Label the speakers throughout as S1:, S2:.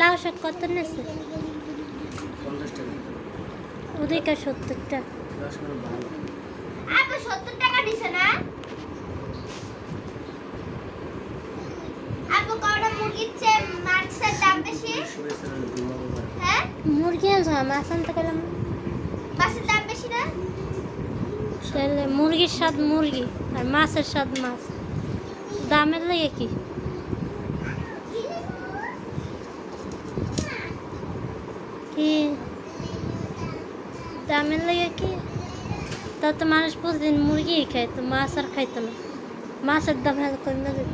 S1: লাউ শাক কত
S2: পঞ্চাশ
S1: ওদিকে
S2: ভালো
S3: আপু সত্তর টাকা দিছে না। হ্যাঁ?
S1: মুরগি আনছো মাছ আনতে গেলাম।
S3: মাছের দাম বেশি না?
S1: তাহলে মুরগির স্বাদ মুরগি আর মাছের স্বাদ মাছ। দামের লেগে কি? কি দামের লেগে কি তা তো মানুষ প্রতিদিন মুরগি খায় তো মাছ আর খাইতো না মাছের দাম হেল কমে যেত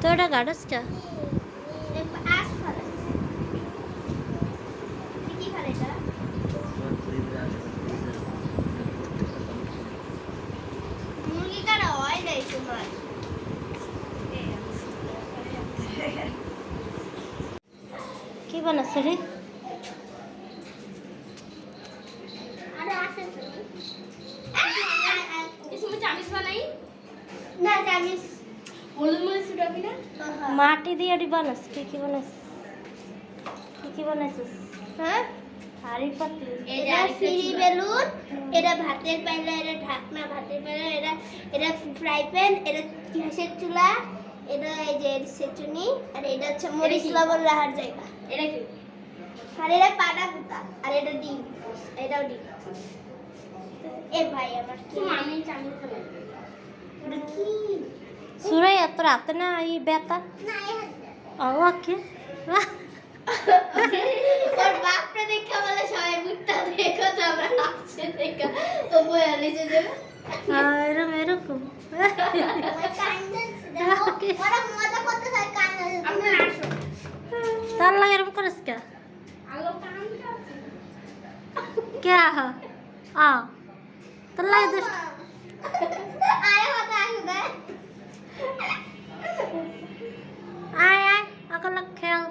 S1: তো ওটা গাড়সটা
S3: আস ফলে কি ফলে এটা
S2: তোমার পরিবারে আসবে
S3: মুরগি কাটা হয় নাই তোমার
S1: কি বানাচ্ছে রে? মাটি দিয়ে আড়ি বানাস তুই কি বানাস? তুই কি বানাইছিস?
S3: হ্যাঁ?
S1: হাড়ি পাতি।
S3: এটা ফ্রি বেলুন এটা ভাতের পাইলা এটা ঢাকনা ভাতের পাইলা এটা এটা ফ্রাই প্যান এটা গ্যাসের চুলা এটা এই যে সেচুনি আর এটা হচ্ছে মরিচ লবণ রাখার জায়গা।
S4: এটা কি?
S3: আর এটা পাটা পুতা আর এটা ডিম এটাও ডিম। এ ভাই আমার কি?
S4: আমি বানাই
S3: এটা কি?
S1: সুরাই তোর হাতে না এই বেতা?
S3: না।
S1: ওকে
S3: ওর বাপরে দেখা বলে সবাই মুখটা দেখো তো আমরা হাসছে দেখা। তো বয়া নিচে যাবে।
S1: এরকম এরকম তার লাগে এরকম করিস কে কে আ তোর লাগে দোষ
S3: আরে কথা আসবে
S1: আয় আয় আকল খেল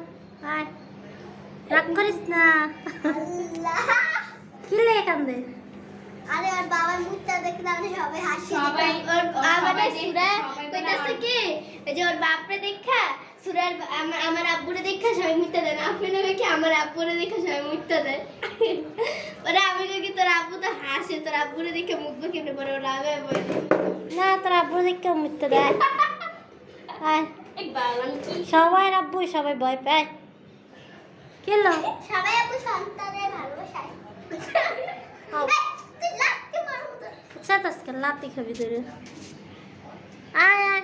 S1: আয় রাগ করিস না কি লেগে কান্দে
S3: আরে ওর বাবার মুখটা দেখলে আমরা সবাই হাসি
S4: সবাই-
S3: ওর আমাদের সুরা কইতাছে কি? যে ওর বাপরে দেখা সুরার আমার আমার আব্বুরে দেখা সবাই মুখটা দেন আপনি নেবে কি? আমার আব্বুরে দেখা সবাই মুখটা দেয়। ওরা আমি কি তোর আব্বু তো হাসে তোর আব্বুরে দেখে মুখ কেমনে পরে ওরা আগে বলে
S1: না তোর আব্বু দেখে মিথ্যে দেয়। সবাই আব্বু সবাই ভয় পায়। কেলো
S3: সবাই আব্বু সন্তানের ভালোবাসায়
S1: লাতি খাবি ধরে আয়।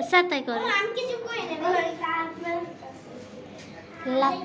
S1: আচ্ছা করে লাত